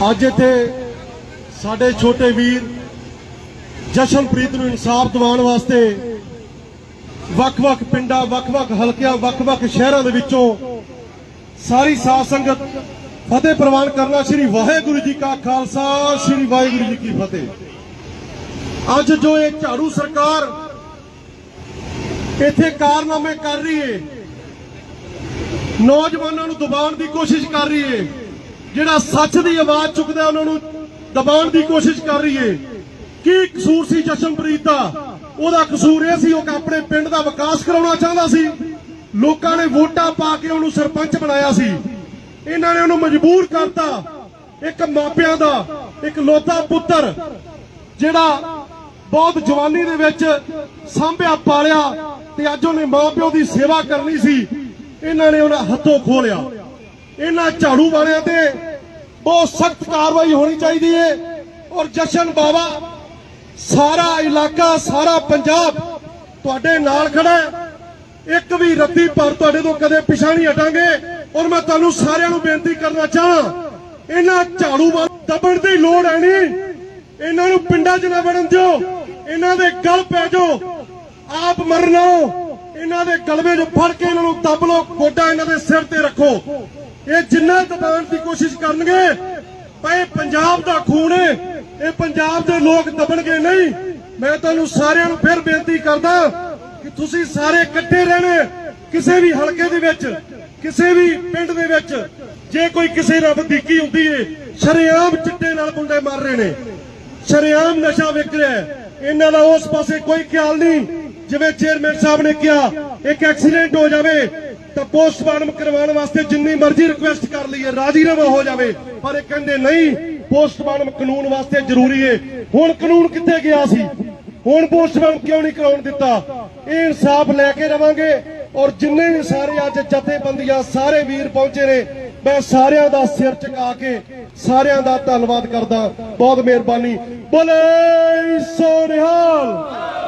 ਅੱਜ ਇੱਥੇ ਸਾਡੇ ਛੋਟੇ ਵੀਰ ਜਸ਼ਨਪ੍ਰੀਤ ਨੂੰ ਇਨਸਾਫ ਦਿਵਾਉਣ ਵਾਸਤੇ ਵੱਖ-ਵੱਖ ਪਿੰਡਾਂ ਵੱਖ-ਵੱਖ ਹਲਕਿਆਂ ਵੱਖ-ਵੱਖ ਸ਼ਹਿਰਾਂ ਦੇ ਵਿੱਚੋਂ ਸਾਰੀ ਸਾਧ ਸੰਗਤ ਫਤਿਹ ਪ੍ਰਵਾਨ ਕਰਨਾ ਸ੍ਰੀ ਵਾਹਿਗੁਰੂ ਜੀ ਕਾ ਖਾਲਸਾ, ਸ੍ਰੀ ਵਾਹਿਗੁਰੂ ਜੀ ਕੀ ਫਤਿਹ। ਅੱਜ ਜੋ ਇਹ ਝਾੜੂ ਸਰਕਾਰ ਇੱਥੇ ਕਾਰਨਾਮੇ ਕਰ ਰਹੀ ਏ, ਨੌਜਵਾਨਾਂ ਨੂੰ ਦਬਾਉਣ ਦੀ ਕੋਸ਼ਿਸ਼ ਕਰ ਰਹੀ ਏ ਜਿਹੜਾ ਸੱਚ ਦੀ ਆਵਾਜ਼ ਚੁੱਕਦਾ ਉਹਨਾਂ ਨੂੰ ਦਬਾਉਣ ਦੀ ਕੋਸ਼ਿਸ਼ ਕਰ ਰਹੀ ਏ। ਕੀ ਕਸੂਰ ਸੀ ਜਸ਼ਨਪ੍ਰੀਤ ਦਾ? ਉਹਦਾ ਕਸੂਰ ਇਹ ਸੀ, ਉਹ ਆਪਣੇ ਪਿੰਡ ਦਾ ਵਿਕਾਸ ਕਰਾਉਣਾ ਚਾਹੁੰਦਾ ਸੀ। ਲੋਕਾਂ ਨੇ ਵੋਟਾਂ ਪਾ ਕੇ ਉਹਨੂੰ ਸਰਪੰਚ ਬਣਾਇਆ ਸੀ। ਇਹਨਾਂ ਨੇ ਉਹਨੂੰ ਮਜਬੂਰ ਕਰਤਾ। ਇੱਕ ਮਾਪਿਆਂ ਦਾ, ਇੱਕ ਲੋਤਾ ਪੁੱਤਰ, ਜਿਹੜਾ ਬਹੁਤ ਜਵਾਨੀ ਦੇ ਵਿੱਚ ਸਾਂਭਿਆ, ਪਾਲਿਆ ਤੇ ਅੱਜ ਉਹਨੇ ਮਾਪਿਓ ਦੀ ਸੇਵਾ ਕਰਨੀ ਸੀ। ਇਹਨਾਂ ਨੇ ਉਹਨਾਂ ਹੱਥੋਂ ਖੋਲਿਆ ਇਹਨਾਂ ਝਾੜੂ ਵਾਲਿਆਂ ਤੇ ਬਹੁਤ ਸਖਤ ਕਾਰਵਾਈ ਹੋਣੀ ਚਾਹੀਦੀ ਹੈ ਔਰ ਜਸ਼ਨ ਬਾਵਾ, ਸਾਰਾ ਇਲਾਕਾ, ਸਾਰਾ ਪੰਜਾਬ ਤੁਹਾਡੇ ਨਾਲ ਖੜਾ ਇੱਕ ਵੀ ਰੱਦੀ ਪਰ ਤੁਹਾਡੇ ਤੋਂ ਕਦੇ ਪਿਛਾ ਨਹੀਂ ਹਟਾਂਗੇ। ਔਰ ਮੈਂ ਤੁਹਾਨੂੰ ਸਾਰਿਆਂ ਨੂੰ ਬੇਨਤੀ ਕਰਨਾ ਚਾਹਾਂ, ਇਹਨਾਂ ਝਾੜੂ ਵਾਲ ਦਬਣ ਦੀ ਲੋੜ ਹੈ ਨਹੀਂ। ਇਹਨਾਂ ਨੂੰ ਪਿੰਡਾਂ 'ਚ ਨਾ ਵੜਨ ਦਿਓ। ਇਹਨਾਂ ਦੇ ਗਲ ਪੈ ਜਾਓ। ਆਪ ਮਰਨਾ ਇਹਨਾਂ ਦੇ ਗਲਵੇ 'ਚ ਫੜ ਕੇ ਇਹਨਾਂ ਨੂੰ ਦੱਬ ਲਓ। ਗੋਡਾ ਇਹਨਾਂ ਦੇ ਸਿਰ ਤੇ ਰੱਖੋ। ਇਹ ਜਿੰਨਾ ਦਬਾਉਣ ਦੀ ਕੋਸ਼ਿਸ਼ ਕਰਨਗੇ ਪਏ ਪੰਜਾਬ ਦਾ ਖੂਨ ਹੈ ਇਹ ਪੰਜਾਬ ਦੇ ਲੋਕ ਦਬਣਗੇ ਨਹੀਂ। ਮੈਂ ਤੁਹਾਨੂੰ ਸਾਰਿਆਂ ਨੂੰ ਫਿਰ ਬੇਨਤੀ ਕਰਦਾ ਕਿ ਤੁਸੀਂ ਸਾਰੇ ਇਕੱਠੇ ਰਹਿਣਾ ਕਿਸੇ ਵੀ ਹਲਕੇ ਦੇ ਵਿੱਚ, ਕਿਸੇ ਵੀ ਪਿੰਡ ਦੇ ਵਿੱਚ। ਜੇ ਕੋਈ ਕਿਸੇ ਨਾਲ ਵਧੀਕੀ ਹੁੰਦੀ ਏ, ਸ਼ਰੇਆਮ ਚਿੱਟੇ ਨਾਲ ਮੁੰਡੇ ਮਰ ਰਹੇ ਨੇ। ਸ਼ਰੇਆਮ ਨਸ਼ਾ ਵਿਕ ਰਿਹਾ ਇਹਨਾਂ ਦਾ ਉਸ ਪਾਸੇ ਕੋਈ ਖਿਆਲ ਨਹੀਂ। ਜਿਵੇਂ ਚੇਅਰਮੈਨ ਸਾਹਿਬ ਨੇ ਕਿਹਾ, ਇੱਕ ਐਕਸੀਡੈਂਟ ਹੋ ਜਾਵੇ ਤਾਂ ਪੋਸਟਮਾਰਟਮ ਕਰਵਾਉਣ ਵਾਸਤੇ ਜਿੰਨੀ ਮਰਜ਼ੀ ਰਿਕੁਐਸਟ ਕਰ ਲਈਏ, ਰਾਜੀਨਾਮਾ ਹੋ ਜਾਵੇ, ਪਰ ਇਹ ਕਹਿੰਦੇ ਨਹੀਂ ਪੋਸਟਮਾਰਟਮ ਕਾਨੂੰਨ ਵਾਸਤੇ ਜ਼ਰੂਰੀ ਏ। ਹੁਣ ਕਾਨੂੰਨ ਕਿੱਥੇ ਗਿਆ ਸੀ? ਹੁਣ ਪੋਸਟਮਾਰਟਮ ਕਿਉਂ ਨਹੀਂ ਕਰਾਉਣ ਦਿੱਤਾ? ਇਹ ਇਨਸਾਫ ਲੈ ਕੇ ਰਵਾਂਗੇ, ਔਰ ਜਿੰਨੇ ਵੀ ਸਾਰੇ ਅੱਜ ਜਥੇਬੰਦੀਆਂ, ਸਾਰੇ ਵੀਰ ਪਹੁੰਚੇ ਨੇ, ਮੈਂ ਸਾਰਿਆਂ ਦਾ ਸਿਰ ਝੁਕਾ ਕੇ ਸਾਰਿਆਂ ਦਾ ਧੰਨਵਾਦ ਕਰਦਾ। ਬਹੁਤ ਮਿਹਰਬਾਨੀ। ਬੋਲੇ ਸੋਨਿਹਾਲ!